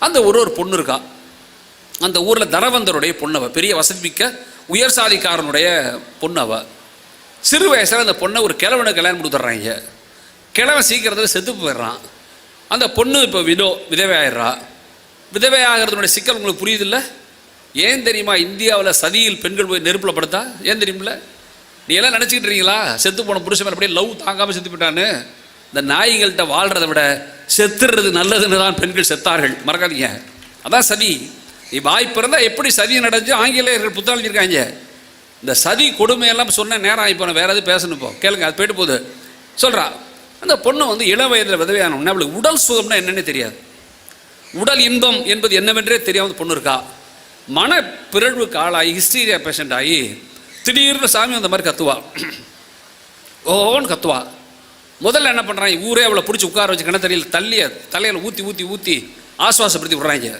அந்த ஒரு ஒரு பொண்ணு இருக்கா. அந்த ஊரில் தனவந்தருடைய பொண்ணவ பெரிய வசதிமிக்க உயர் சாதிக்காரனுடைய பொண்ணவ சிறு வயசில் அந்த பொண்ணை ஒரு கிழவனை கல்யாணம் கொடுத்துட்றாங்க. கிழவன் சீக்கிரத்தில் செத்து போயிடுறான். அந்த பொண்ணு இப்போ விதோ விதவை விதவையாகிறதுனுடைய விதவை சிக்கல் உங்களுக்கு புரியுதில்ல? ஏன் தெரியுமா? இந்தியாவில் சதியில் பெண்கள் போய் நெருப்பில் படுத்தா? ஏன் தெரியுமில்ல? நீ எல்லாம் நினச்சிக்கிட்டு இருக்கீங்களா? செத்து போன புருஷன் அப்படியே லவ் தாங்காமல் செத்து போயிட்டான்னு. இந்த நாய்கள்கிட்ட வாழ்கிறத விட செத்துறது நல்லதுன்னு தான் பெண்கள் செத்தார்கள். மறக்காதீங்க. அதான் சதி. நீ வாய் எப்படி சதி நடந்துச்சு ஆங்கிலேயர்கள் புத்தகம் இந்த சதி கொடுமையெல்லாம் சொன்ன நேரம் ஆகி போன வேற எதுவும் பேசணும் இப்போ? கேளுங்க அது போயிட்டு போகுது. சொல்கிறா அந்த பொண்ணு வந்து இள வயதில் விதவையான உடனே அவளுக்கு உடல் சுகம்னா என்னென்னு தெரியாது. உடல் இன்பம் என்பது என்னவென்றே தெரியாமல் பொண்ணு இருக்கா. மன பிறழ்வுக்கு ஆளாகி ஹிஸ்டீரியா பேஷண்ட் ஆகி திடீர்னு சாமி அந்த மாதிரி கத்துவா. ஓன்னு கத்துவா. முதல்ல என்ன பண்ணுறாங்க ஊரே அவளை பிடிச்சி உட்கார வச்சு கிணத்தறியில் தள்ளிய தலையில் ஊற்றி ஊற்றி ஊற்றி ஆசுவாசப்படுத்தி விட்றாங்க.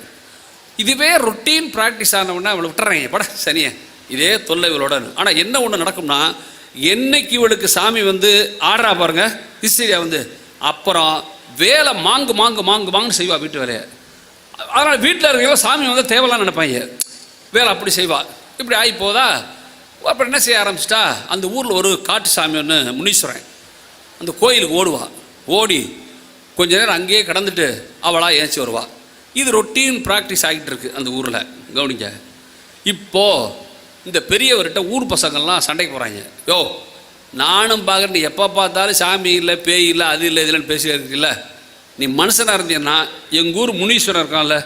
இதுவே ரொட்டீன் ப்ராக்டிஸ் ஆனவுடனே அவளை விட்டுறாங்க. பட சனியே? இதே தொல்லை இவளோட. ஆனால் என்ன ஒன்று நடக்கும்னா என்னைக்கு இவளுக்கு சாமி வந்து ஆடுறா பாருங்க ஹிஸ்டீரியா வந்து அப்புறம் வேலை மாங்கு மாங்கு மாங்கு மாங்கு செய்வா வீட்டு வேலையை. அதனால் வீட்டில் இருக்கிறவங்க சாமி வந்து தேவைலாம் நினைப்பாங்க. வேலை அப்படி செய்வா. இப்படி ஆகி போதா? அப்புறம் என்ன செய்ய ஆரம்பிச்சிட்டா? அந்த ஊரில் ஒரு காட்டு சாமி ஒன்று முனீஸ்வரன். அந்த கோயிலுக்கு ஓடுவா. ஓடி கொஞ்ச நேரம் அங்கேயே கடந்துட்டு அவளாக ஏஞ்சி வருவா. இது ரொட்டீன் ப்ராக்டிஸ் ஆகிட்டு இருக்கு அந்த ஊரில். கவனிங்க. இப்போது இந்த பெரியவர்கிட்ட ஊர் பசங்கள்லாம் சண்டைக்கு போகிறாங்க யோ நானும் பார்க்குறேன் எப்போ பார்த்தாலும் சாமி இல்லை பேய் இல்லை அது இல்லை இதுலன்னு பேசி இருக்குல்ல நீ மனுஷனாக இருந்தீங்கன்னா எங்கள் ஊர் முனீஸ்வரன் இருக்கான்ல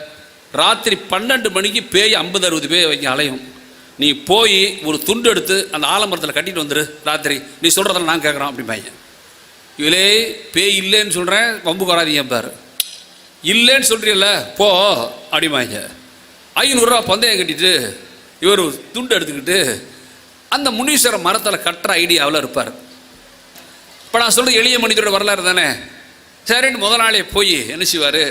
ராத்திரி பன்னெண்டு மணிக்கு பேய் ஐம்பது அறுபது பேய் வைக்க அலையும். நீ போய் ஒரு துண்டு எடுத்து அந்த ஆலமரத்தில் கட்டிட்டு வந்துடு ராத்திரி. நீ சொல்கிறதெல்லாம் நான் கேட்குறோம் அப்படிம்பாங்க. இவளே பேய் இல்லைன்னு சொல்கிறேன் வம்பு வராதீங்க பாரு இல்லைன்னு சொல்கிறீல்ல போ அப்படிமாங்க ஐநூறுரூவா பந்தயம் கட்டிட்டு இவர் துண்டு எடுத்துக்கிட்டு அந்த முனீஸ்வர மரத்தில் கட்டுற ஐடியாவில் இருப்பார். இப்போ நான் சொல்கிறது எளிய மனிதரோட வரலாறு தானே. சரின்னு முதல் நாளே போய் என்ன செய்வார்?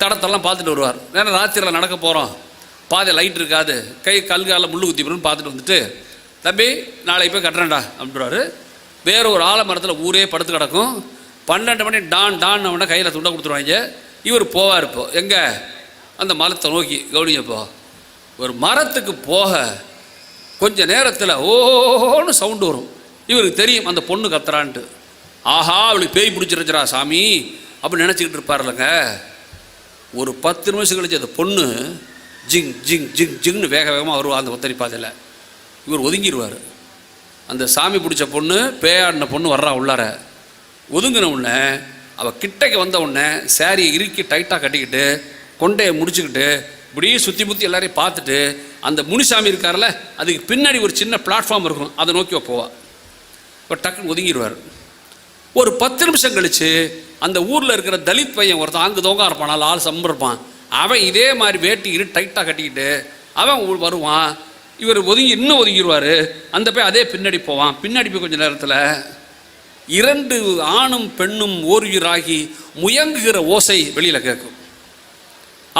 தடத்தெல்லாம் பார்த்துட்டு வருவார். ஏன்னா ராத்திரியில் நடக்க போகிறோம் பாதை லைட் இருக்காது. கை கல்கால முள்ளு குத்தி பார்த்துட்டு வந்துட்டு தம்பி நாளைக்கு போய் கட்டுறேன்டா அப்படின்றாரு. வேற ஒரு ஆலமரத்தில் ஊரே படுத்து கிடக்கும். பன்னெண்டு மணி டான் டான் அவனை கையில் துண்டை கொடுத்துருவாங்க. இவர் போவார் இப்போ. எங்கே? அந்த மரத்தை நோக்கி கவனிங்கப்போ ஒரு மரத்துக்கு போக கொஞ்ச நேரத்தில் ஓன்னு சவுண்டு வரும். இவருக்கு தெரியும் அந்த பொண்ணு கத்துறான்ட்டு. ஆஹா அவளுக்கு பேய் பிடிச்சிருச்சுரா சாமி அப்படின்னு நினச்சிக்கிட்டு இருப்பார்லங்க. ஒரு பத்து நிமிஷம் கழிச்சு அந்த பொண்ணு ஜிங் ஜிங் ஜிங் ஜிங்னு வேக வேகமாக வருவா அந்த ஒத்தடி பாதையில் இவர் ஒதுங்கிடுவார் அந்த சாமி பிடிச்ச பொண்ணு பேயாடின பொண்ணு வர்றா உள்ளார. ஒதுங்கின உடனே அவள் கிட்டக்கு வந்த உடனே சாரியை இறுக்கி டைட்டாக கட்டிக்கிட்டு கொண்டையை முடிச்சுக்கிட்டு இப்படியே சுற்றி முற்றி எல்லாரையும் பார்த்துட்டு அந்த முனிசாமி இருக்கார்ல அதுக்கு பின்னாடி ஒரு சின்ன பிளாட்ஃபார்ம் இருக்கும் அதை நோக்கி அவ போவா. இப்போ டக்குன்னு ஒதுங்கிடுவார் ஒரு பத்து நிமிஷம் கழித்து அந்த ஊரில் இருக்கிற தலித் பையன் ஒருத்தன் அங்கு தோங்க இருப்பான் ஆள் சம்பு இருப்பான். அவன் இதே மாதிரி வேட்டி இரு டைட்டாக கட்டிக்கிட்டு அவன் வருவான். இவர் ஒதுங்கி இன்னும் ஒதுங்கிடுவார் அந்த போய் அதே பின்னாடி போவான். பின்னாடி போய் கொஞ்ச நேரத்தில் இரண்டு ஆணும் பெண்ணும் ஓர்வீராகி முயங்குகிற ஓசை வெளியில் கேட்கும்.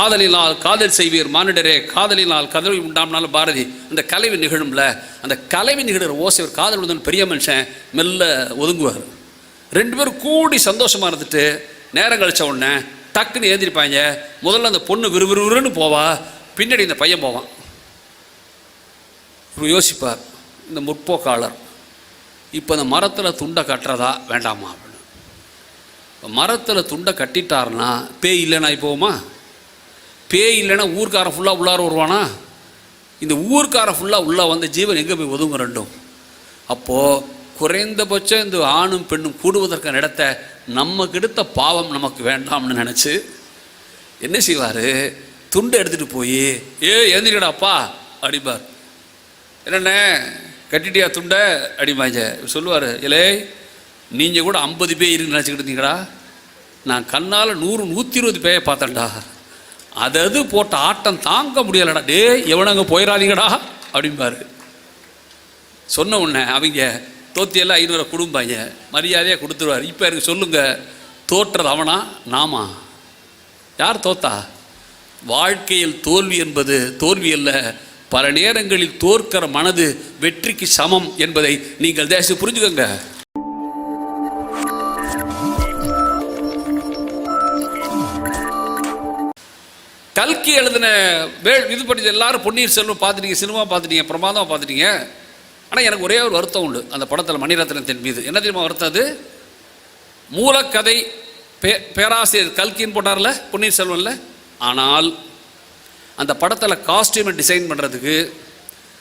ஆதலினால் காதல் செய்வீர் மானிடரே காதலினால் கதவி உண்டாம்னால பாரதி. அந்த கலைவி நிகழும்ல அந்த கலைவி நிகழ்கிற ஓசை ஒரு காதல் வந்து பெரிய மனுஷன் மெல்ல ஒதுங்குவார். ரெண்டு பேரும் கூடி சந்தோஷமாக இருந்துட்டு நேரம் கழிச்ச உடனே டக்குன்னு ஏந்திருப்பாங்க. முதல்ல அந்த பொண்ணு விறுவிறுன்னு போவா பின்னாடி இந்த பையன் போவான். இவர் யோசிப்பார் இந்த முற்போக்காளர் இப்போ இந்த மரத்தில் துண்டை கட்டுறதா வேண்டாமா அப்படின்னு. இப்போ மரத்தில் துண்டை கட்டிட்டாருன்னா பேய் இல்லைனா போவோமா பேய் இல்லைன்னா ஊர்க்காரன் ஃபுல்லாக உள்ளார வருவானா? இந்த ஊர்க்காரன் ஃபுல்லாக உள்ளே வந்த ஜீவன் எங்கே போய் ஒதுங்க ரெண்டும்? அப்போது குறைந்தபட்சம் இந்த ஆணும் பெண்ணும் கூடுவதற்கான இடத்த நம்ம கெடுத்த பாவம் நமக்கு வேண்டாம்னு நினச்சி என்ன செய்வார்? துண்டை எடுத்துகிட்டு போய் ஏ எழுந்திரிக்கடாப்பா அடிப்பார் என்னண்ணே? கட்டிட்டியா துண்டை? அடிமாஞ்ச சொல்லுவார் இலே நீங்கள் கூட ஐம்பது பேர் இருக்குன்னு நினச்சிக்கிட்டு நான் கண்ணால் நூறு நூற்றி இருபது பேயை பார்த்தேன்டா. அது அது போட்ட ஆட்டம் தாங்க முடியலடா. டே எவனங்க போயிடாதீங்கடா அப்படிம்பாரு சொன்ன உடனே அவங்க தோத்தியெல்லாம் ஐநூறு கொடும்பாங்க. மரியாதையாக கொடுத்துருவார். இப்போ எனக்கு சொல்லுங்க தோற்றது அவனா? நாமா? யார் தோத்தா? வாழ்க்கையில் தோல்வி என்பது தோல்வி அல்ல பல நேரங்களில் தோற்கிற மனது வெற்றிக்கு சமம் என்பதை நீங்கள் தேச புரிஞ்சுக்கோங்க. கல்கி எழுதின வே இது பண்ணி எல்லாரும் பொன்னியின் செல்வம் பார்த்துட்டீங்க சினிமா பார்த்துட்டீங்க பிரமாதமாக பார்த்துட்டீங்க. ஆனால் எனக்கு ஒரே ஒரு வருத்தம் உண்டு அந்த படத்தில் மணிரத்னத்தின் மீது. என்ன தெரியுமா வருத்தம் அது? மூலக்கதை பே பேராசிரியர் கல்கின்னு போட்டார்ல பொன்னியின் செல்வன்ல? ஆனால் அந்த படத்தில் காஸ்டியூமை டிசைன் பண்ணுறதுக்கு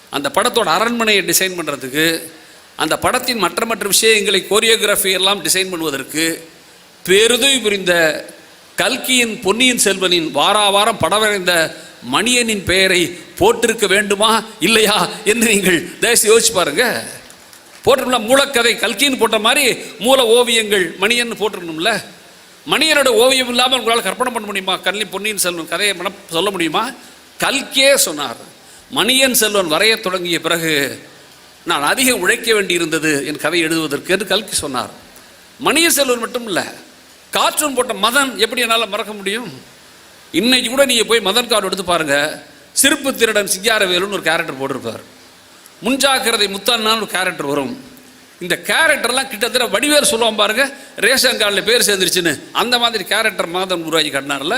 அந்த படத்தோட அரண்மனையை டிசைன் பண்ணுறதுக்கு அந்த படத்தின் மற்ற மற்ற விஷயங்களை கோரியோகிராஃபி எல்லாம் டிசைன் பண்ணுவதற்கு பெருதுவி புரிந்த கல்கியின் பொன்னியின் செல்வனின் வாரா வாரம் படம் வரைந்த மணியனின் பெயரை போட்டிருக்க வேண்டுமா இல்லையா என்று நீங்கள் தயவுசெய்து யோசிச்சு பாருங்க. போட்டிருக்கல மூலக்கதை கல்கின்னு போட்ட மாதிரி மூல ஓவியங்கள் மணியன் போட்டிருக்கணும்ல. மணியனோட ஓவியம் இல்லாமல் உங்களால் கற்பனை பண்ண முடியுமா? கல்வி பொன்னியின் செல்வன் கதையை மன சொல்ல முடியுமா? கல்கியே சொன்னார் மணியன் செல்வன் வரைய தொடங்கிய பிறகு நான் அதிகம் உழைக்க வேண்டியிருந்தது என் கதை எழுதுவதற்கு என்று கல்கி சொன்னார். மணியன் செல்வன் மட்டும் இல்லை கார்ட்டூன் போட்ட மதன் எப்படி என்னால் மறக்க முடியும்? இன்னைக்கு கூட நீங்கள் போய் மதன் கார்டு எடுத்து பாருங்கள் சிறுப்பு திருடன் சிங்காரவேலுன்னு ஒரு கேரக்டர் போட்டிருப்பார். முன்ஜாக்கிரதை முத்தண்ணான்னு ஒரு கேரக்டர் வரும். இந்த கேரக்டர்லாம் கிட்டத்தட்ட வடிவேல் சொல்லுவான் பாருங்க. ரேஷன் கார்டில் பேர் சேர்ந்துருச்சுன்னு. அந்த மாதிரி கேரக்டர் மாதம் குருவாஜி கட்டினார்ல.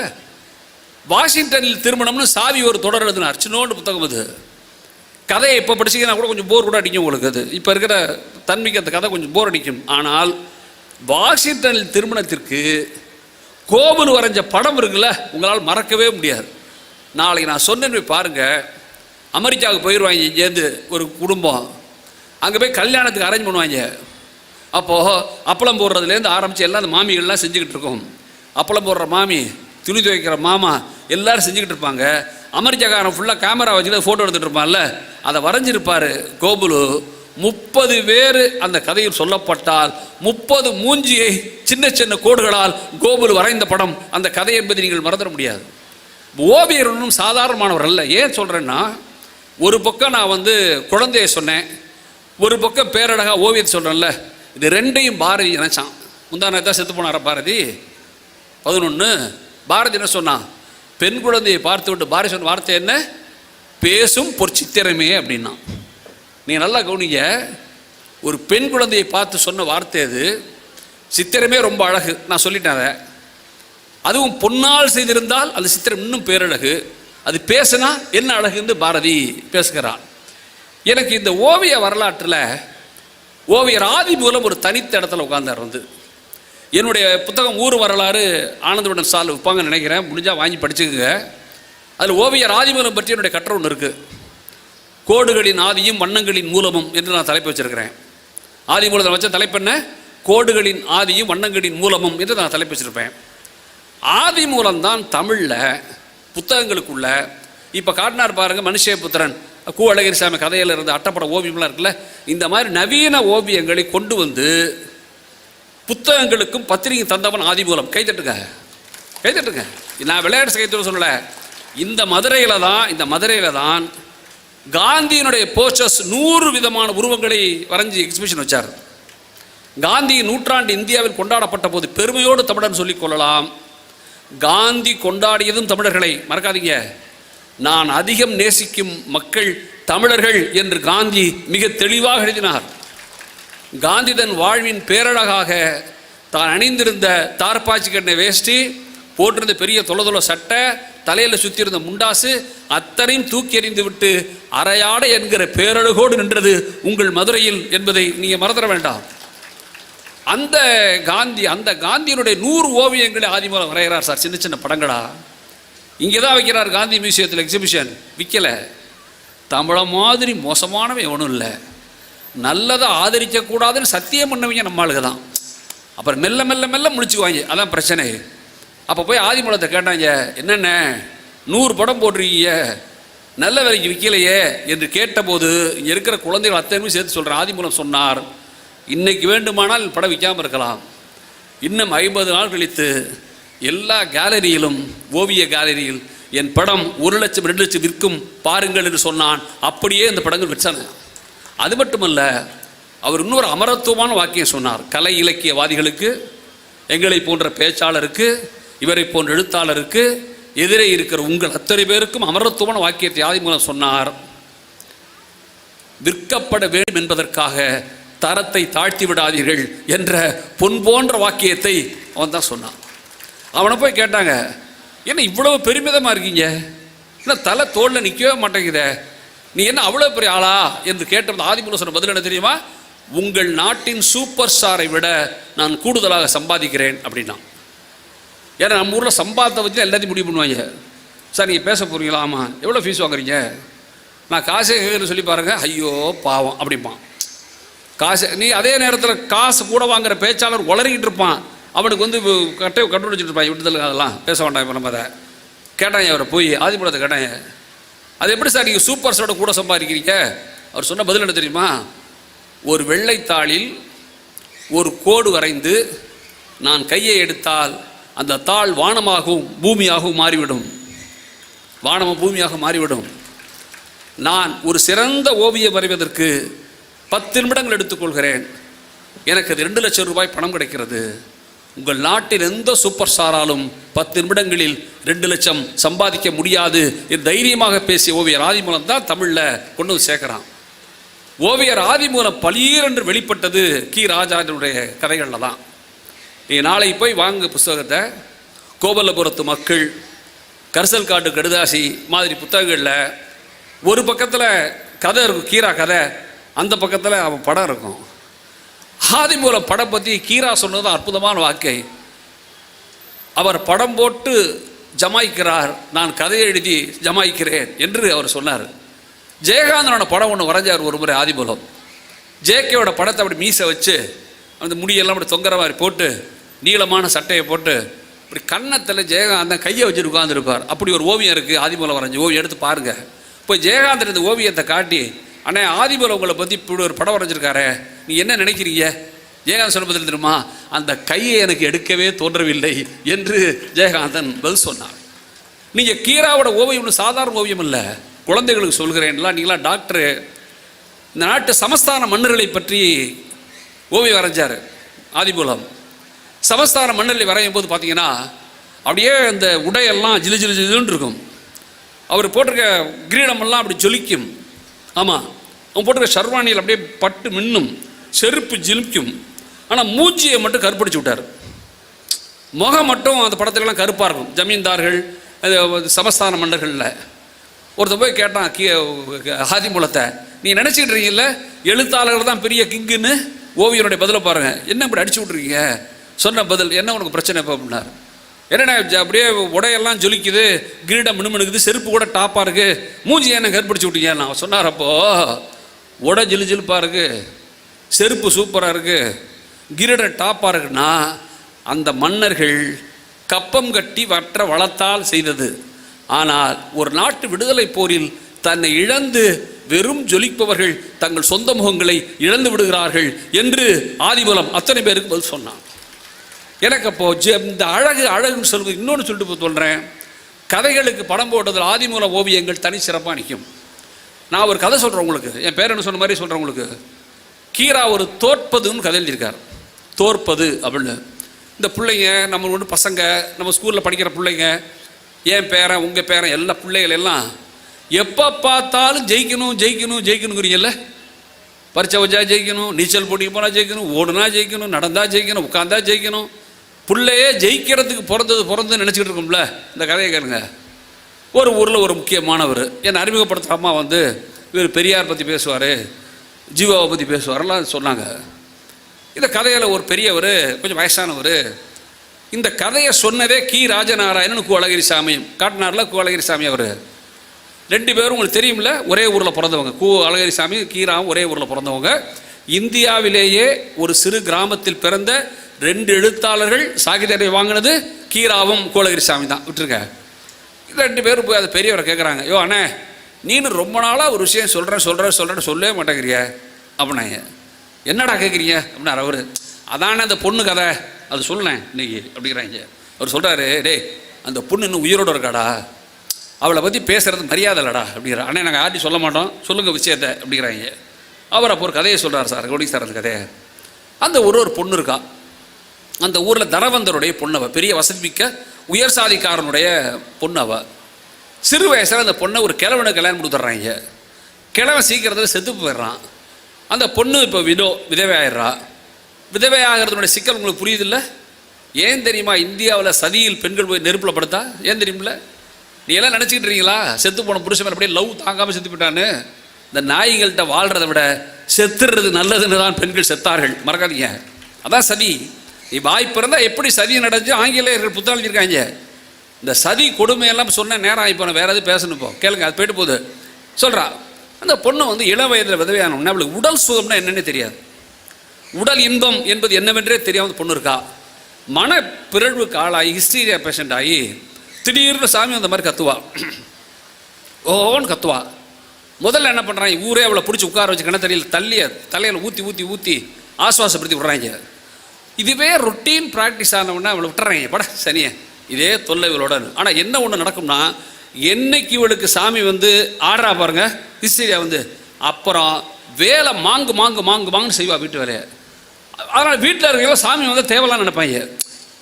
வாஷிங்டனில் திருமணம்னு சாவி ஒரு தொடர் எழுதினார். அர்ச்சனோண்டு புத்தகம் அது. கதையை இப்போ படிச்சிங்கன்னா கூட கொஞ்சம் போர் கூட அடிக்கும் உங்களுக்கு அது. இப்போ இருக்கிற தன்மைக்கு அந்த கதை கொஞ்சம் போர் அடிக்கும். ஆனால் வாஷிங்டனில் திருமணத்திற்கு கோமல் வரைஞ்ச படம் இருக்குல்ல உங்களால் மறக்கவே முடியாது. நாளைக்கு நான் சொன்னேன்னு பாருங்கள் அமெரிக்காவுக்கு போயிடுவாங்க இங்கேருந்து ஒரு குடும்பம். அங்கே போய் கல்யாணத்துக்கு அரேஞ்ச் பண்ணுவாங்க. அப்போது அப்பளம் போடுறதுலேருந்து ஆரம்பித்து எல்லாம் அந்த மாமிகள்லாம் செஞ்சுக்கிட்டு இருக்கோம். அப்பளம் போடுற மாமி துணி துவைக்கிற மாமா எல்லோரும் செஞ்சுக்கிட்டு இருப்பாங்க. அமெரிக்காக்காரன் ஃபுல்லாக கேமரா வச்சுட்டு ஃபோட்டோ எடுத்துகிட்டு இருப்பான்ல. அதை வரைஞ்சிருப்பார். கோபுலு முப்பது பேர் அந்த கதையில் சொல்லப்பட்டால் முப்பது மூஞ்சியை சின்ன சின்ன கோடுகளால் கோபுலு வரைந்த படம். அந்த கதை என்பதை நீங்கள் மறந்துட முடியாது. ஓவியர் ஒன்றும் சாதாரணமானவர் அல்ல. ஏன் சொல்கிறேன்னா ஒரு பக்கம் நான் வந்து குழந்தைய சொன்னேன். ஒரு பக்கம் பேரழகா ஓவியத்தை சொல்கிறேன்ல இது ரெண்டையும் பாரதி நினச்சான். முந்தா தான் செத்து போனாரா பாரதி? பதினொன்று பாரதி என்ன சொன்னான் பெண் குழந்தையை பார்த்து விட்டு பாரதி சொன்ன வார்த்தை என்ன? பேசும் பொற்சித்திறமே அப்படின்னா நீ நல்லா கவனிங்க ஒரு பெண் குழந்தையை பார்த்து சொன்ன வார்த்தை அது. சித்திரமே ரொம்ப அழகு நான் சொல்லிட்டேன் அதை. அதுவும் பொன்னால் செய்திருந்தால் அந்த சித்திரம் இன்னும் பேரழகு. அது பேசுனா என்ன அழகுன்னு பாரதி பேசுகிறான் எனக்கு இந்த ஓவிய வரலாற்றில் ஓவியர் ஆதி மூலம் ஒரு தனித்த இடத்துல உட்காந்தார் வந்து. என்னுடைய புத்தகம் ஊர் வரலாறு ஆனந்தவுடன் சால் விற்பாங்கன்னு நினைக்கிறேன். முடிஞ்சால் வாங்கி படிச்சுக்குங்க. அதில் ஓவியர் ஆதிமூலம் பற்றி என்னுடைய கற்ற ஒன்று இருக்குது கோடுகளின் ஆதியும் வண்ணங்களின் மூலமும் என்று நான் தலைப்பு வச்சுருக்கிறேன். ஆதி மூலத்தில் வச்ச தலைப்பெண்ண கோடுகளின் ஆதியும் வண்ணங்களின் மூலமும் என்று நான் தலைப்பு வச்சுருப்பேன். ஆதி மூலம்தான் தமிழில் புத்தகங்களுக்குள்ள இப்போ காட்டினார் பாருங்கள் மனுஷய புத்திரன் கூ அழகிரி சாமி கதையில் இருந்த அட்டப்பட ஓவியம்லாம் இருக்குல்ல? இந்த மாதிரி நவீன ஓவியங்களை கொண்டு வந்து புத்தகங்களுக்கும் பத்திரிகை தந்தவன் ஆதிபூலம் கைத்தட்டுங்க கைத்தட்டுங்க நான் விளையாட்டு கைத்தட்டு சொல்லல. இந்த மதுரையில் தான் இந்த மதுரையில் தான் காந்தியினுடைய போஸ்டர்ஸ் நூறு விதமான உருவங்களை வரைஞ்சி எக்ஸிபிஷன் வச்சார். காந்தி நூற்றாண்டு இந்தியாவில் கொண்டாடப்பட்ட போது பெருமையோடு தமிழன் சொல்லிக் கொள்ளலாம். காந்தி கொண்டாடியதும் தமிழர்களை மறக்காதீங்க. நான் அதிகம் நேசிக்கும் மக்கள் தமிழர்கள் என்று காந்தி மிக தெளிவாக எழுதினார். காந்தி தன் வாழ்வின் பேரழகாக தான் அணிந்திருந்த தார்பாச்சி கண்ணை வேஷ்டி போட்டிருந்த பெரிய தொலை தொலை சட்டை தலையில் சுற்றியிருந்த முண்டாசு அத்தனையும் தூக்கி எறிந்து விட்டு அரையாடை என்கிற பேரழகோடு நின்றது உங்கள் மதுரையில் என்பதை நீங்கள் மறந்துட வேண்டாம். அந்த காந்தி அந்த காந்தியினுடைய நூறு ஓவியங்களை ஆதிமூலம் வரைகிறார் சார் சின்ன சின்ன படங்களா? இங்கே தான் வைக்கிறார் காந்தி மியூசியத்தில் எக்ஸிபிஷன் விற்கலை தமிழை மாதிரி மோசமானவன் ஒன்றும் இல்லை. நல்லதை ஆதரிக்கக்கூடாதுன்னு சத்தியம் பண்ணவங்க நம்ம ஆளுக தான். அப்புறம் மெல்ல மெல்ல மெல்ல முடிச்சுக்குவாங்க அதான் பிரச்சனை. அப்போ போய் ஆதிமூலத்தை கேட்டாங்க என்னென்ன? நூறு படம் போட்டிருக்கீங்க. நல்ல விலைக்கு விற்கலையே என்று கேட்டபோது இங்கே இருக்கிற குழந்தைகள் அத்தனையும் சேர்த்து சொல்கிறேன் ஆதிமூலம் சொன்னார் இன்னைக்கு வேண்டுமானால் படம் விற்காமல் இருக்கலாம். இன்னும் ஐம்பது நாள் கழித்து எல்லா கேலரியிலும் ஓவிய கேலரியில் என் படம் ஒரு லட்சம் ரெண்டு லட்சம் விற்கும் பாருங்கள் என்று சொன்னான். அப்படியே இந்த படங்கள் விற்றாங்க அது மட்டுமல்ல அவர் இன்னொரு அமரத்துவமான வாக்கியம் சொன்னார். கலை இலக்கியவாதிகளுக்கு எங்களை போன்ற பேச்சாளருக்கு இவரை போன்ற எழுத்தாளருக்கு எதிரே இருக்கிற உங்கள் அத்தனை பேருக்கும் அமரத்துவமான வாக்கியத்தை யாதி மூலம் சொன்னார். விற்கப்பட வேண்டும் என்பதற்காக தரத்தை தாழ்த்தி விடாதீர்கள் என்ற பொன் போன்ற வாக்கியத்தை அவன் தான் சொன்னான். அவனை போய் கேட்டாங்க என்ன இவ்வளவு பெருமிதமாக இருக்கீங்க? என்ன தலை தோளில் நிற்கவே மாட்டேங்குதே? நீ என்ன அவ்வளோ பெரிய ஆளா? என்று கேட்டபோது ஆதிமூலம் சொன்ன பதில் என்ன தெரியுமா? உங்கள் நாட்டின் சூப்பர் ஸ்டாரை விட நான் கூடுதலாக சம்பாதிக்கிறேன் அப்படின்னா ஏன்னா நம்ம ஊரில் சம்பாதத்தை வச்சு எல்லாத்தையும் முடிவு பண்ணுவாங்க. சார் நீங்கள் பேச போகிறீங்களா ஆமாம் எவ்வளோ ஃபீஸ் வாங்குறீங்க? நான் காசே கேட்குறேன்னு சொல்லி பாருங்கள் ஐயோ பாவம் அப்படிம்பான். காசு நீ அதே நேரத்தில் காசு கூட வாங்குற பேச்சாளர் உளறிக்கிட்டு இருப்பான். அவனுக்கு வந்து கட்டை கண்டுபிடிச்சிட்டு வச்சுட்டு விட்டுதல் அதெல்லாம் பேச வேண்டாம் இப்போ நம்ம அதை. கேட்டாங்க அவரை போய் ஆதிபுரத்தை கேட்டாங்க அது எப்படி சார் நீங்கள் சூப்பர் ஸ்டாரோட கூட சம்பாதிக்கிறீங்க? அவர் சொன்ன பதில் என்ன தெரியுமா? ஒரு வெள்ளைத்தாளில் ஒரு கோடு வரைந்து நான் கையை எடுத்தால் அந்த தாள் வானமாகவும் பூமியாகவும் மாறிவிடும். வானமும் பூமியாக மாறிவிடும். நான் ஒரு சிறந்த ஓவியம் வரைவதற்கு பத்து நிமிடங்கள் எடுத்துக்கொள்கிறேன். எனக்கு அது ரெண்டு லட்சம் ரூபாய் பணம் கிடைக்கிறது. உங்கள் நாட்டில் எந்த சூப்பர் ஸ்டாராலும் பத்து நிமிடங்களில் ரெண்டு லட்சம் சம்பாதிக்க முடியாது என்று தைரியமாக பேசிய ஓவியர் ஆதிமூலம் தான் தமிழில் கொண்டு வந்து சேர்க்குறான். ஓவியர் ஆதிமூலம் பளீர் என்று வெளிப்பட்டது கி. ராஜாவுடைய கதைகளில் தான். நீ நாளை போய் வாங்க புஸ்தகத்தை. கோபலபுரத்து மக்கள் கரிசல் காட்டு கடுதாசி மாதிரி புத்தகங்களில் ஒரு பக்கத்தில் கதை இருக்கும் கீரா கதை. அந்த பக்கத்தில் அவன் படம் இருக்கும். ஆதிமூல படம் பற்றி கீரா சொன்னது அற்புதமான வாக்கை. அவர் படம் போட்டு ஜமாய்க்கிறார் நான் கதை எழுதி ஜமாய்க்கிறேன் என்று அவர் சொன்னார். ஜெயகாந்தனோட படம் ஒன்று வரைஞ்சார் ஒரு முறை ஆதிமூலம் ஜேகேவோட படத்தை அப்படி மீசை வச்சு அந்த முடியெல்லாம் அப்படி தொங்குற மாதிரி போட்டு நீளமான சட்டையை போட்டு இப்படி கன்னத்தில் ஜெயகாந்தன் கையை வச்சுட்டு உட்காந்துருப்பார் அப்படி ஒரு ஓவியம் இருக்குது ஆதிமூலம் வரைஞ்சி ஓவியம் எடுத்து பாருங்கள் இப்போ ஜெயகாந்தன் இந்த ஓவியத்தை காட்டி அண்ணே ஆதிமூலம் உங்களை பற்றி இப்படி ஒரு படம் வரைஞ்சிருக்காரு. நீ என்ன நினைக்கிறீங்க? ஜெயகாந்தன் சொல்ல பதில் தெரியுமா அந்த கையை எனக்கு எடுக்கவே தோன்றவில்லை என்று ஜெயகாந்தன் பதில் சொன்னார் நீங்கள் கீராவோட ஓவியம் சாதாரண ஓவியம் இல்லை. குழந்தைகளுக்கு சொல்கிறேன்லாம் நீங்களாம் டாக்டரு. இந்த நாட்டு சமஸ்தான மன்னர்களை பற்றி ஓவியம் வரைஞ்சார் ஆதிபூலம் சமஸ்தான மன்னர்களை வரையும் போது பார்த்தீங்கன்னா அப்படியே அந்த உடையெல்லாம் ஜிலு ஜிலு ஜிலுன்னு இருக்கும். அவர் போட்டிருக்க கிரீடமெல்லாம் அப்படி ஜொலிக்கும். ஆமாம் அவன் போட்டிருக்க ஷர்வானியில் அப்படியே பட்டு மின்னும் செருப்பு ஜிலிக்கும் ஆனால் மூச்சியை மட்டும் கருப்படிச்சு விட்டார். முகம் மட்டும் அந்த படத்துலலாம் கருப்பாக இருக்கும். ஜமீன்தார்கள் அது சமஸ்தான மன்னர்களில். ஒருத்தர் போய் கேட்டான் கீ ஹாதி மூலத்தை நீங்கள் இருக்கீங்கல்ல? எழுத்தாளர்கள் தான் பெரிய கிங்குன்னு ஓவியனுடைய பதிலை பாருங்கள் என்ன இப்படி அடிச்சு விட்ருக்கீங்க சொன்ன பதில் என்ன உனக்கு பிரச்சனை இப்போ? அப்படின்னார். என்னடா அப்படியே உடையெல்லாம் ஜொலிக்குது கிரீடம் மினுமினுக்குது செருப்பு கூட டாப்பாக இருக்கு. மூஞ்சி எனக்கு ஏற்படுத்தி விட்டீங்க? நான் சொன்னார் அப்போ உடை ஜிலு ஜிலுப்பாக இருக்கு செருப்பு சூப்பராக இருக்கு கிரீடம் டாப்பாக இருக்குன்னா அந்த மன்னர்கள் கப்பம் கட்டி வற்ற வளத்தால் செய்தது. ஆனால் ஒரு நாட்டு விடுதலை போரில் தன்னை இழந்து வெறும் ஜொலிப்பவர்கள் தங்கள் சொந்த முகங்களை இழந்து விடுகிறார்கள் என்று ஆதிபலம் அத்தனை பேருக்கு பதில் சொன்னான். எனக்கு அப்போ ஜெ- இந்த அழகு அழகுன்னு சொல்லுவது இன்னொன்று சொல்லிட்டு இப்போ சொல்கிறேன் கதைகளுக்கு படம் போட்டதில் ஆதிமூல ஓவியங்கள் தனி சிறப்பாக நிற்கும். நான் ஒரு கதை சொல்கிறேன் உங்களுக்கு. என் பேர் என்ன சொன்ன மாதிரி சொல்கிறேன் உங்களுக்கு. கீரா ஒரு தோற்பதுன்னு கதை எழுதியிருக்கார். தோற்பது அப்படின்னு. இந்த பிள்ளைங்க நம்ம ஒன்று பசங்க நம்ம ஸ்கூலில் படிக்கிற பிள்ளைங்க என் பேரன் உங்கள் பேரன் எல்லா பிள்ளைகள் எல்லாம் எப்போ பார்த்தாலும் ஜெயிக்கணும் ஜெயிக்கணும் ஜெயிக்கணுங்கிறீங்கல்ல? பரிச்சை வச்சா ஜெயிக்கணும் நீச்சல் போட்டிக்கு போனால் ஜெயிக்கணும் ஓடுனா ஜெயிக்கணும் நடந்தால் ஜெயிக்கணும் உட்காந்தா ஜெயிக்கணும். பிள்ளையே ஜெயிக்கிறதுக்கு பிறந்தது பிறந்து நினச்சிக்கிட்டு இருக்கோம்ல இந்த கதையை கேளுங்க. ஒரு ஊரில் ஒரு முக்கியமானவர் என்னை அறிமுகப்படுத்த அம்மா வந்து இவர் பெரியார் பற்றி பேசுவார் ஜீவாவை பற்றி பேசுவாரெல்லாம் சொன்னாங்க. இந்த கதையில் ஒரு பெரியவர் கொஞ்சம் வயசானவர் இந்த கதையை சொன்னதே கி. ராஜநாராயணன் கு அழகிரி சாமியும் காட்டினார்ல கு சாமி அவர். ரெண்டு பேரும் உங்களுக்கு தெரியும்ல ஒரே ஊரில் பிறந்தவங்க. கு அழகிரி சாமி கீராவும் ஒரே ஊரில் பிறந்தவங்க. இந்தியாவிலேயே ஒரு சிறு கிராமத்தில் பிறந்த ரெண்டு எழுத்தாளர்கள் சாகித்யத்தை வாங்கினது கீராவும் கோலகிரி சாமி தான். விட்டுருக்க ரெண்டு பேரும் போய் அதை பெரியவரை கேட்குறாங்க யோ அண்ணே நீனு ரொம்ப நாளாக ஒரு விஷயம் சொல்கிறேன் சொல்கிறேன் சொல்கிறேன்னு சொல்லவே மாட்டேங்கிறிய. அப்படின்னாங்க என்னடா கேட்குறீங்க அப்படின்னாரு அவர். அதானே அந்த பொண்ணு கதை. அது சொல்லேன் இன்னைக்கு அப்படிங்கிறாங்க. அவர் சொல்கிறாரு டேய் அந்த பொண்ணு இன்னும் உயிரோட இருக்காடா. அவளை பற்றி பேசுகிறது மரியாதை இல்லடா அப்படிங்கிற அண்ணே நாங்கள் ஆட்டி சொல்ல மாட்டோம். சொல்லுங்கள் விஷயத்தை அப்படிங்கிறாங்க. அவர் அப்போ ஒரு கதையை சொல்கிறார் சார் கோடி சார் அந்த கதையை. அந்த ஒரு ஒரு பொண்ணு இருக்கா. அந்த ஊரில் தனவந்தருடைய பொண்ணவ பெரிய வசதிமிக்க உயர் சாதிக்காரனுடைய பொண்ணவ சிறு வயசில் அந்த பொண்ணை ஒரு கிழவனை கல்யாணம் கொடுத்துட்றாங்க கிழவன் சீக்கிரத்தில் செத்து போயிடுறான். அந்த பொண்ணு இப்போ விதோ விதவை ஆயிடுறா விதவை ஆகிறதுனுடைய சிக்கல் உங்களுக்கு புரியுதில்ல? ஏன் தெரியுமா இந்தியாவில் சதியில் பெண்கள் போய் நெருப்பில் படுத்தா? ஏன் தெரியுமில்ல? நீ எல்லாம் நினச்சிக்கிட்டு இருக்கீங்களா? செத்து போன புருஷன் அப்படியே லவ் தாங்காமல் செத்து போயிட்டான்னு? இந்த நாய்கள்கிட்ட வாழ்கிறத விட செத்துறது நல்லதுன்னு தான் பெண்கள் செத்தார்கள். மறக்காதீங்க. அதான் சதி. வாய் வாய்ப்பு இருந்தால் எப்படி சதி நடந்துச்சு? ஆங்கிலேயர்கள் புத்தாளிச்சிருக்காங்க இந்த சதி கொடுமையெல்லாம் சொன்ன நேரம் ஆகி போன வேற எதுவும் பேசணும் இப்போ. கேளுங்க அது போயிட்டு போகுது. சொல்கிறா அந்த பொண்ணு வந்து இளம் வயதில் விதவையான அவளுக்கு உடல் சுகம்னா என்னன்னே தெரியாது. உடல் இன்பம் என்பது என்னவென்றே தெரியாமல் பொண்ணு இருக்கா. மன பிறழ்வுக்கு ஆளாகி ஹிஸ்டீரியா பேஷண்ட் ஆகி திடீர்னு சாமி அந்த மாதிரி கத்துவா. ஓன்னு கத்துவா. முதல்ல என்ன பண்ணுறாங்க ஊரே அவளை பிடிச்சி உட்கார வச்சு கிணத்தடியில் தள்ளி தலையில் ஊற்றி ஊற்றி ஊற்றி ஆசுவாசப்படுத்தி விட்றாங்க. இதுவே ரொட்டீன் ப்ராக்டிஸ் ஆனவுடனே அவளை விட்டுறேன். பட சனியே? இதே தொல்லை இவளோட ஆனால் என்ன ஒன்று நடக்கும்னா என்னைக்கு இவளுக்கு சாமி வந்து ஆடுறா பாருங்க ஹிஸ்டீரியா வந்து அப்புறம் வேலை மாங்கு மாங்கு மாங்கு மாங்குன்னு செய்வா வீட்டு வேலையை. அதனால் வீட்டில் இருக்கிற சாமி வந்து தேவைலாம் நினைப்பாங்க.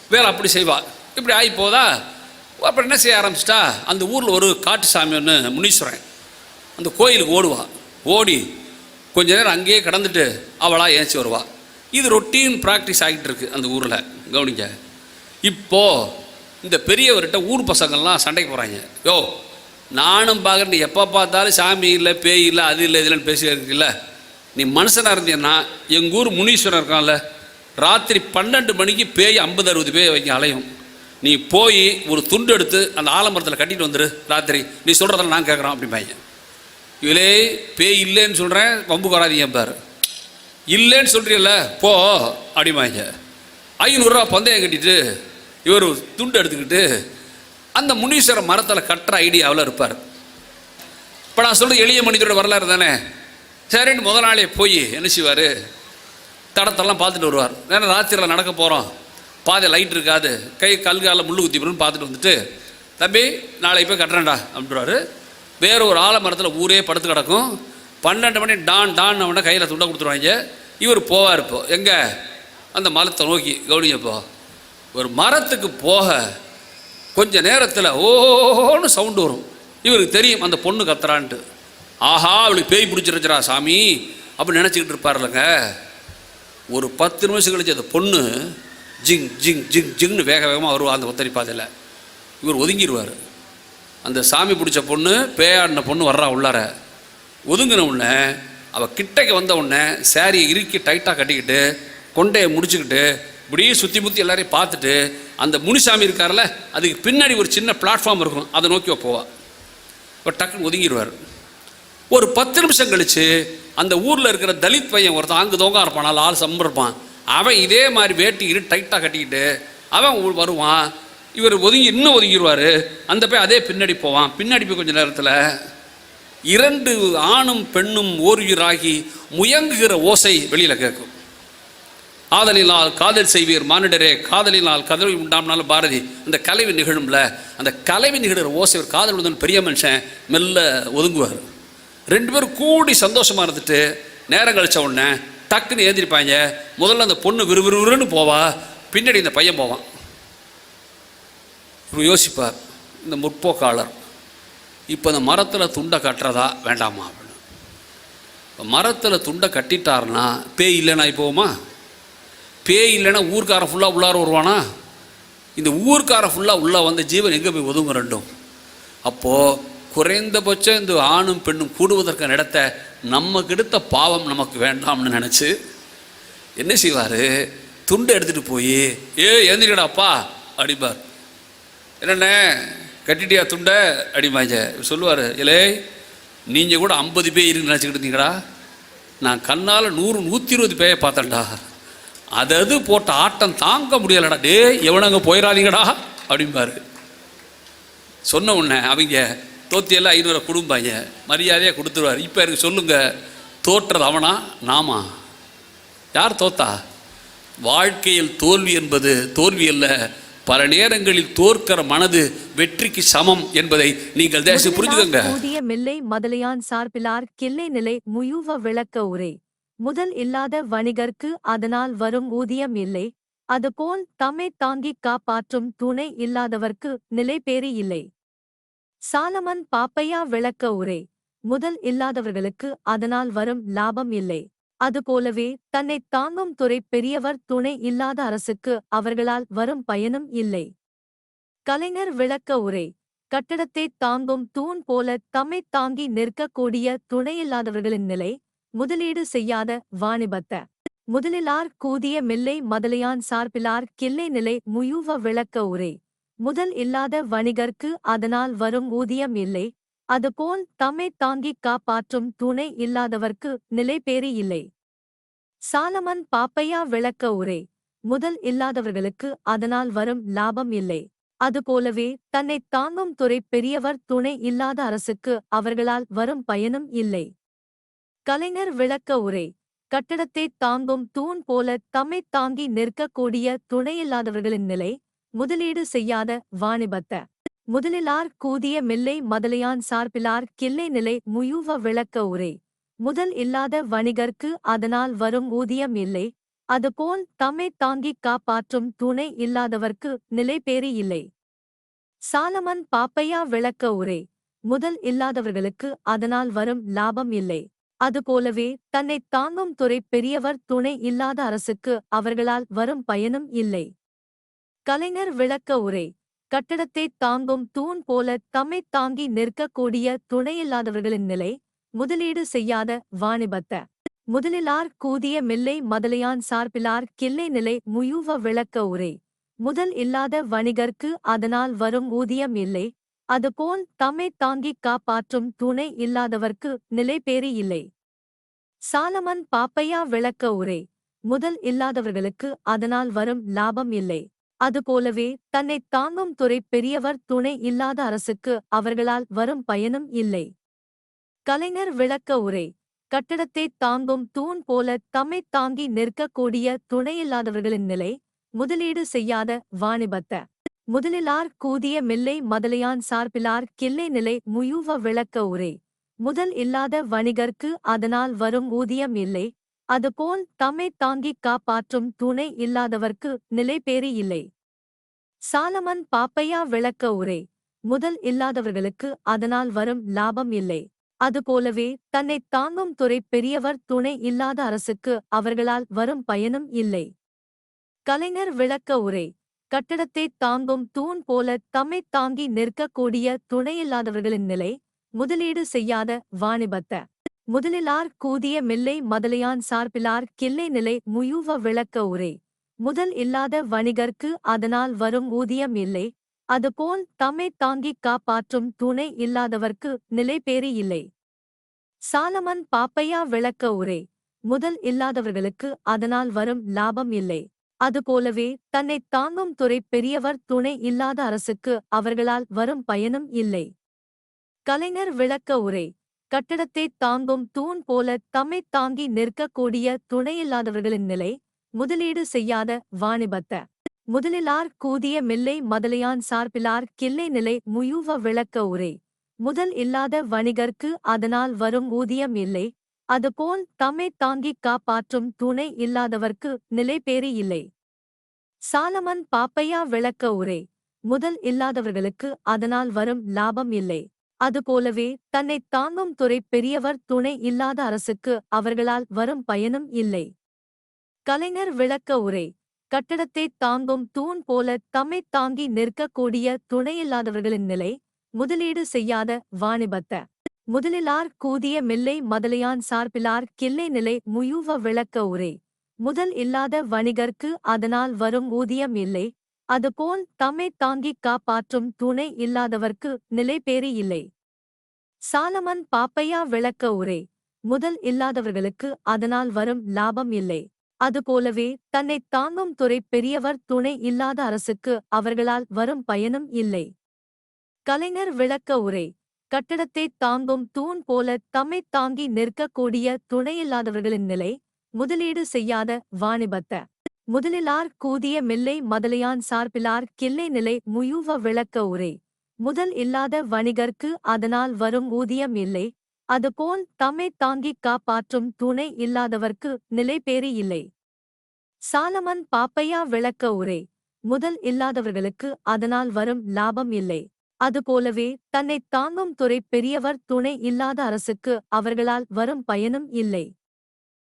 வேலை அப்படி செய்வா. இப்படி ஆகி போதா? அப்புறம் என்ன செய்ய ஆரம்பிச்சிட்டா? அந்த ஊரில் ஒரு காட்டு சாமி ஒன்று முனீஸ்வரன். அந்த கோயிலுக்கு ஓடுவா. ஓடி கொஞ்ச நேரம் அங்கேயே கடந்துட்டு அவளாக ஏஞ்சி வருவாள் இது ரொட்டீன் ப்ராக்டிஸ் ஆகிட்டு இருக்கு அந்த ஊரில். கவனிங்க. இப்போ இந்த பெரியவர்கிட்ட ஊர் பசங்கள்லாம் சண்டைக்கு போகிறாங்க யோ நானும் பார்க்குறேன் நீ எப்போ பார்த்தாலும் சாமி இல்லை பேய் இல்லை அது இல்லை இதுலன்னு பேசி இருக்குல்ல. நீ மனுஷனாக இருந்தீங்கன்னா எங்கள் ஊர் முனீஸ்வரன் இருக்கான்ல ராத்திரி பன்னெண்டு மணிக்கு பேய் ஐம்பது அறுபது பேய் வைக்க அலையும். நீ போய் ஒரு துண்டு எடுத்து அந்த ஆலமரத்தில் கட்டிட்டு வந்துரு ராத்திரி. நீ சொல்கிறதெல்லாம் நான் கேட்குறோம் அப்படிம்பாங்க. இவளே பேய் இல்லைன்னு சொல்கிறேன் வம்பு கொறாதீங்க பாரு இல்லைன்னு சொல்கிறீல்ல போ அப்படிம்பாங்க ஐநூறுரூவா பந்தயம் கட்டிட்டு இவர் துண்டு எடுத்துக்கிட்டு அந்த முனீஸ்வர மரத்தில் கட்டுற ஐடியாவில் இருப்பார். இப்போ நான் சொல்கிறது எளிய மனிதரோட வரலாறு தானே. சரின்னு முதல் நாளே போய் என்ன செய்வார்? தடத்தெல்லாம் பார்த்துட்டு வருவார். ஏன்னா ராத்திரியில் நடக்க போகிறோம் பாதை லைட் இருக்காது. கை கல் காலில் முள்ளு குத்தி போடுன்னு பார்த்துட்டு வந்துட்டு தம்பி நாளைக்கு போய் கட்டுறேன்டா அப்படின்றாரு. வேற ஒரு ஆலமரத்தில் ஊரே படுத்து கிடக்கும். பன்னெண்டு மணி டான் டான் அவனை கையில் துண்டை கொடுத்துருவாங்க. இவர் போவார் இப்போ. எங்கே? அந்த மரத்தை நோக்கி கவனிங்கப்போ ஒரு மரத்துக்கு போக கொஞ்ச நேரத்தில் ஓன்னு சவுண்டு வரும். இவருக்கு தெரியும் அந்த பொண்ணு கத்துறான்ட்டு. ஆஹா அவளுக்கு பேய் பிடிச்சிருச்சுரா சாமி அப்படின்னு நினச்சிக்கிட்டு இருப்பார்லங்க. ஒரு பத்து நிமிஷம் கழிச்சு அந்த பொண்ணு ஜிங் ஜிங் ஜிங் ஜிங்னு வேக வேகமாக வருவா அந்த ஒத்தடி பாதையில். இவர் ஒதுங்கிடுவார் அந்த சாமி பிடிச்ச பொண்ணு பேயாடின பொண்ணு வர்றா உள்ளார. ஒதுங்கின உடனே அவள் கிட்டக்கு வந்த உடனே சாரியை இறுக்கி டைட்டாக கட்டிக்கிட்டு கொண்டையை முடிச்சுக்கிட்டு இப்படியே சுற்றி முற்றி எல்லாரையும் பார்த்துட்டு அந்த முனிசாமி இருக்கார்ல அதுக்கு பின்னாடி ஒரு சின்ன பிளாட்ஃபார்ம் இருக்கும். அதை நோக்கி போவா. இப்போ டக்குன்னு ஒதுங்கிடுவார் ஒரு பத்து நிமிஷம் கழித்து அந்த ஊரில் இருக்கிற தலித் பையன் ஒருத்தன் அங்கு தோங்க இருப்பான் ஆள் சம்பரம் இருப்பான். அவன் இதே மாதிரி வேட்டி இரு டைட்டாக கட்டிக்கிட்டு அவன் வருவான். இவர் ஒதுங்கி இன்னும் ஒதுங்கிடுவார் அந்த போய் அதே பின்னாடி போவான். பின்னாடி போய் கொஞ்சம் நேரத்தில் இரண்டு ஆணும் பெண்ணும் ஓர்வீராகி முயங்குகிற ஓசை வெளியில் கேட்கும். ஆதலினால் காதல் செய்வீர் மானிடரே காதலினால் கதவி உண்டாம்னாலும் பாரதி அந்த கலைவி நிகழும்ல அந்த கலைவி நிகழ்கிற ஓசை ஒரு காதல் உடன் பெரிய மனுஷன் மெல்ல ஒதுங்குவார். ரெண்டு பேரும் கூடி சந்தோஷமாக இருந்துட்டு நேரம் கழிச்ச உடனே டக்குன்னு ஏந்திரிப்பாங்க. முதல்ல அந்த பொண்ணு விறுவிறுன்னு போவா பின்னாடி இந்த பையன் போவான். இவர் யோசிப்பார் இந்த முற்போக்காளர் இப்போ இந்த மரத்தில் துண்டை கட்டுறதா வேண்டாமா? அப்படின்னு இப்போ மரத்தில் துண்டை கட்டிட்டாருன்னா பேய் இல்லைன்னா போவோமா பேய் இல்லைன்னா ஊர்க்காரன் ஃபுல்லாக உள்ளார வருவானா? இந்த ஊர்க்காரன் ஃபுல்லாக உள்ளே வந்த ஜீவன் எங்கே போய் ஒதுங்க ரெண்டும்? அப்போது குறைந்தபட்சம் இந்த ஆணும் பெண்ணும் கூடுவதற்கான இடத்த நம்ம கெடுத்த பாவம் நமக்கு வேண்டாம்னு நினச்சி என்ன செய்வார்? துண்டை எடுத்துகிட்டு போய் ஏ எழுந்திரிக்கடாப்பா அடிப்பார் என்னண்ணே கட்டிட்டியா துண்டை? அப்படிம்பாங்க சொல்லுவார் இலே நீங்கள் கூட ஐம்பது பேர் இருக்குன்னு நினச்சிக்கிட்டு இருந்தீங்கடா. நான் கண்ணால் நூறு நூற்றி இருபது பேயை பார்த்தேன்டா. அது அது போட்ட ஆட்டம் தாங்க முடியலடா. டேய் எவனங்க போயிடாதீங்கடா அப்படிம்பாரு. சொன்ன உடனே அவங்க தோத்தியெல்லாம் ஐநூறு கொடுப்பாங்க மரியாதையாக கொடுத்துருவார். இப்போ எனக்கு சொல்லுங்கள் தோற்றது அவனா நாமா? யார் தோத்தா? வாழ்க்கையில் தோல்வி என்பது தோல்வி அல்ல பல நேரங்களில் தோற்கிற மனது வெற்றிக்கு சமம் என்பதை நீங்கள் தேசம் புரிஞ்சுக்கோங்க. ஊதிய மில்லை மதலையான் சார்பிலார் கிள்ளை நிலை முயுவ விளக்க உரை. முதல் இல்லாத வணிகர்க்கு அதனால் வரும் ஊதியம் இல்லை. அதுபோல் தம்மை தாங்கிக் காப்பாற்றும் துணை இல்லாதவர்க்கு நிலைபேறு இல்லை. சாலமன் பாப்பையா விளக்க உரை. முதல் இல்லாதவர்களுக்கு அதனால் வரும் லாபம் இல்லை. அதுபோலவே தன்னைத் தாங்கும் துறை பெரியவர் துணை இல்லாத அரசுக்கு அவர்களால் வரும் பயனும் இல்லை. கலைஞர் விளக்க உரை கட்டடத்தை தாங்கும் தூண் போல தம்மைத் தாங்கி நிற்கக்கூடிய துணையில்லாதவர்களின் நிலை முதலீடு செய்யாத வாணிபத்த. முதலிலார் கூதிய மில்லை மதலையான் சார்பிலார் கிள்ளை நிலை முயூவ விளக்க உரை. முதல் இல்லாத வணிகர்க்கு அதனால் வரும் ஊதியம் இல்லை அதுபோல் தம்மை தாங்கிக் காப்பாற்றும் துணை இல்லாதவர்க்கு நிலைபேறு இல்லை. சாலமன் பாப்பையா விளக்க உரை முதல் இல்லாதவர்களுக்கு அதனால் வரும் லாபம் இல்லை. அதுபோலவே தன்னைத் தாங்கும் துறை பெரியவர் துணை இல்லாத அரசுக்கு அவர்களால் வரும் பயனும் இல்லை. கலைஞர் விளக்க உரை கட்டடத்தை தாங்கும் தூண் போல தம்மைத் தாங்கி நிற்கக்கூடிய துணையில்லாதவர்களின் நிலை முதலீடு செய்யாத வாணிபத்த. முதலிலார் கூதிய மில்லை மதலையான் சார்பிலார் கிள்ளை நிலை முயூவ விளக்க உரை. முதல் இல்லாத வணிகர்க்கு அதனால் வரும் ஊதியம் இல்லை. அதுபோல் தம்மைத் தாங்கிக் காப்பாற்றும் துணை இல்லாதவர்க்கு நிலைபேறு இல்லை. சாலமன் பாப்பையா விளக்க உரை. முதல் இல்லாதவர்களுக்கு அதனால் வரும் லாபம் இல்லை. அதுபோலவே தன்னைத் தாங்கும் துறை பெரியவர் துணை இல்லாத அரசுக்கு அவர்களால் வரும் பயனும் இல்லை. கலைஞர் விளக்க உரை. கட்டடத்தை தாங்கும் தூண் போல தம்மைத் தாங்கி நிற்கக்கூடிய துணையில்லாதவர்களின் நிலை முதலீடு செய்யாத வாணிபத்த. முதலிலார் கூதிய மில்லை மதலையான் சார்பிலார் கிள்ளை நிலை முயூவ விளக்க உரை. முதல் இல்லாத வணிகர்க்கு அதனால் வரும் ஊதியம் இல்லை. அதுபோல் தம்மைத் தாங்கிக் காப்பாற்றும் துணை இல்லாதவர்க்கு நிலைபேறு இல்லை. சாலமன் பாப்பையா விளக்க உரை. முதல் இல்லாதவர்களுக்கு அதனால் வரும் லாபம் இல்லை. அதுபோலவே தன்னைத் தாங்கும் துறை பெரியவர் துணை இல்லாத அரசுக்கு அவர்களால் வரும் பயனும் இல்லை. கலைஞர் விளக்க உரை கட்டடத்தை தாங்கும் தூண் போல தம்மைத் தாங்கி நிற்கக்கூடிய துணையில்லாதவர்களின் நிலை முதலீடு செய்யாத வாணிபத்த. முதலிலார் கூதிய மில்லை மதலையான் சார்பிலார் கிள்ளை நிலை முயூவ விளக்க உரை. முதல் இல்லாத வணிகர்க்கு அதனால் வரும் ஊதியம் இல்லை அதுபோல் தம்மைத் தாங்கிக் காப்பாற்றும் துணை இல்லாதவர்க்கு நிலைபேறு இல்லை. சாலமன் பாப்பையா விளக்க உரை முதல் இல்லாதவர்களுக்கு அதனால் வரும் லாபம் இல்லை. அதுபோலவே தன்னைத் தாங்கும் துறை பெரியவர் துணை இல்லாத அரசுக்கு அவர்களால் வரும் பயனும் இல்லை. கலைஞர் விளக்க உரை கட்டடத்தை தாங்கும் தூண் போல தம்மைத் தாங்கி நிற்கக்கூடிய துணையில்லாதவர்களின் நிலை முதலீடு செய்யாத வாணிபத்த. முதலிலார் கூதிய மில்லை மதலையான் சார்பிலார் கிள்ளை நிலை முயூவ விளக்க உரை. முதல் இல்லாத வணிகர்க்கு அதனால் வரும் ஊதியம் இல்லை. அதுபோல் தம்மைத் தாங்கிக் காப்பாற்றும் துணை இல்லாதவர்க்கு நிலைபேறு இல்லை. சாலமன் பாப்பையா விளக்க உரை. முதல் இல்லாதவர்களுக்கு அதனால் வரும் லாபம் இல்லை. அதுபோலவே தன்னைத் தாங்கும் துறை பெரியவர் துணை இல்லாத அரசுக்கு அவர்களால் வரும் பயனும் இல்லை. கலைஞர் விளக்க உரை. கட்டடத்தை தாங்கும் தூண் போல தம்மைத் தாங்கி நிற்கக்கூடிய துணையில்லாதவர்களின் நிலை முதலீடு செய்யாத வாணிபத்த. முதலிலார் கூதிய மில்லை மதலையான் சார்பிலார் கிள்ளை நிலை முயூவ விளக்க உரை. முதல் இல்லாத வணிகர்க்கு அதனால் வரும் ஊதியம் இல்லை. அதுபோல் தம்மைத் தாங்கிக் காப்பாற்றும் துணை இல்லாதவர்க்கு நிலைபேறு இல்லை. சாலமன் பாப்பையா விளக்க உரை. முதல் இல்லாதவர்களுக்கு அதனால் வரும் லாபம் இல்லை. அதுபோலவே தன்னைத் தாங்கும் துறை பெரியவர் துணை இல்லாத அரசுக்கு அவர்களால் வரும் பயனும் இல்லை. கலைஞர் விளக்க உரை கட்டடத்தை தாங்கும் தூண் போல தம்மைத் தாங்கி நிற்கக்கூடிய துணையில்லாதவர்களின் நிலை முதலீடு செய்யாத வாணிபத்த. முதலிலார் கூதிய மில்லை மதலையான் சார்பிலார் கிள்ளை நிலை முயூவ விளக்க உரை. முதல் இல்லாத வணிகர்க்கு அதனால் வரும் ஊதியம் இல்லை அதுபோல் தம்மைத் தாங்கிக் காப்பாற்றும் துணை இல்லாதவர்க்கு நிலைபேறு இல்லை. சாலமன் பாப்பையா விளக்க உரை முதல் இல்லாதவர்களுக்கு அதனால் வரும் லாபம் இல்லை. அதுபோலவே தன்னைத் தாங்கும் துறை பெரியவர் துணை இல்லாத அரசுக்கு அவர்களால் வரும் பயனும் இல்லை. கலைஞர் விளக்க உரை கட்டடத்தை தாங்கும் தூண் போல தம்மைத் தாங்கி நிற்கக்கூடிய துணையில்லாதவர்களின் நிலை முதலீடு செய்யாத வாணிபத்த. முதலிலார் கூதிய மில்லை மதலையான் சார்பிலார் கிள்ளை நிலை முயூவ விளக்க உரை. முதல் இல்லாத வணிகர்க்கு அதனால் வரும் ஊதியம் இல்லை. அதுபோல் தம்மைத் தாங்கிக் காப்பாற்றும் துணை இல்லாதவர்க்கு நிலைபேறு இல்லை. சாலமன் பாப்பையா விளக்க உரை. முதல் இல்லாதவர்களுக்கு அதனால் வரும் லாபம் இல்லை. அதுபோலவே தன்னைத் தாங்கும் துறை பெரியவர் துணை இல்லாத அரசுக்கு அவர்களால் வரும் பயனும் இல்லை.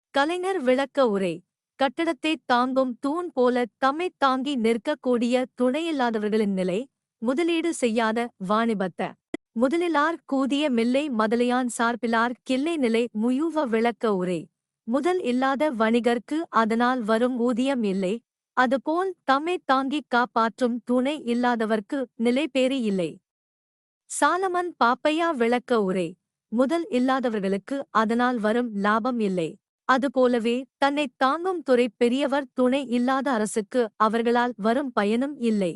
கலைஞர் விளக்க உரை. கட்டடத்தை தாங்கும் தூண் போல தம்மைத் தாங்கி நிற்கக்கூடிய துணையில்லாதவர்களின் நிலை முதலீடு செய்யாத வாணிபத்த. முதலிலார் கூதிய மில்லை மதலையான் சார்பிலார் கிள்ளை நிலை முயூவ விளக்க உரை. முதல் இல்லாத வணிகர்க்கு அதனால் வரும் ஊதியம் இல்லை. அதுபோல் தம்மை தாங்கிக் காப்பாற்றும் துணை இல்லாதவர்க்கு நிலைபேறு இல்லை. சாலமன் பாப்பையா விளக்க உரை. முதல் இல்லாதவர்களுக்கு அதனால் வரும் லாபம் இல்லை. அதுபோலவே தன்னை தாங்கும் துறை பெரியவர் துணை இல்லாத அரசுக்கு அவர்களால் வரும் பயனும் இல்லை.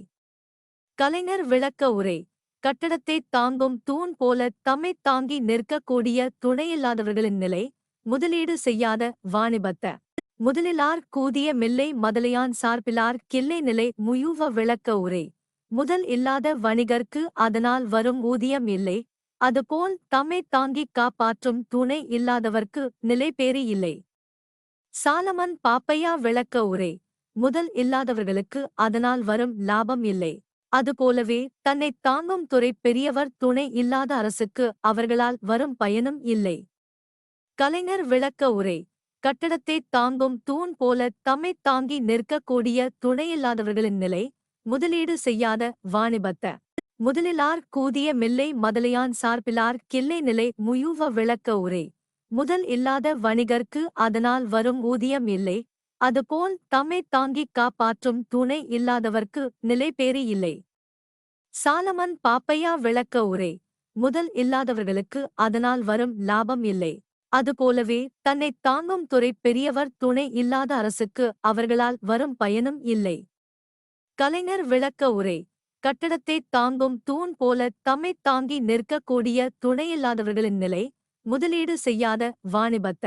கலைஞர் விளக்க உரை கட்டடத்தை தாங்கும் தூண் போல தம்மைத் தாங்கி நிற்கக்கூடிய துணையில்லாதவர்களின் நிலை முதலீடு செய்யாத வாணிபத்த. முதலிலார் கூதிய மில்லை மதலையான் சார்பிலார் கிள்ளை நிலை முயூவ விளக்க உரை. முதல் இல்லாத வணிகர்க்கு அதனால் வரும் ஊதியம் இல்லை அதுபோல் தம்மை தாங்கிக் காப்பாற்றும் துணை இல்லாதவர்க்கு நிலைபேறு இல்லை. சாலமன் பாப்பையா விளக்க உரை முதல் இல்லாதவர்களுக்கு அதனால் வரும் லாபம் இல்லை. அதுபோலவே தன்னை தாங்கும் துறை பெரியவர் துணை இல்லாத அரசுக்கு அவர்களால் வரும் பயனும் இல்லை. கலைஞர் விளக்க உரை கட்டடத்தை தாங்கும் தூண் போல தம்மைத் தாங்கி நிற்கக்கூடிய துணையில்லாதவர்களின் நிலை முதலீடு செய்யாத வாணிபத்த. முதலிலார் கூதிய மில்லை மதலையான் சார்பிலார் கிள்ளை நிலை முயூவ விளக்க உரை. முதல் இல்லாத வணிகர்க்கு அதனால் வரும் ஊதியம் இல்லை. அதுபோல் தம்மை தாங்கிக் காப்பாற்றும் துணை இல்லாதவர்க்கு நிலைபேறு இல்லை. சாலமன் பாப்பையா விளக்க உரை. முதல் இல்லாதவர்களுக்கு அதனால் வரும் லாபம் இல்லை. அதுபோலவே தன்னை தாங்கும் துறை பெரியவர் துணை இல்லாத அரசுக்கு அவர்களால் வரும் பயனும் இல்லை. கலைஞர் விளக்க உரை. கட்டடத்தை தாங்கும் தூண் போல தம்மைத் தாங்கி நிற்கக்கூடிய துணையில்லாதவர்களின் நிலை முதலீடு செய்யாத வாணிபத்த.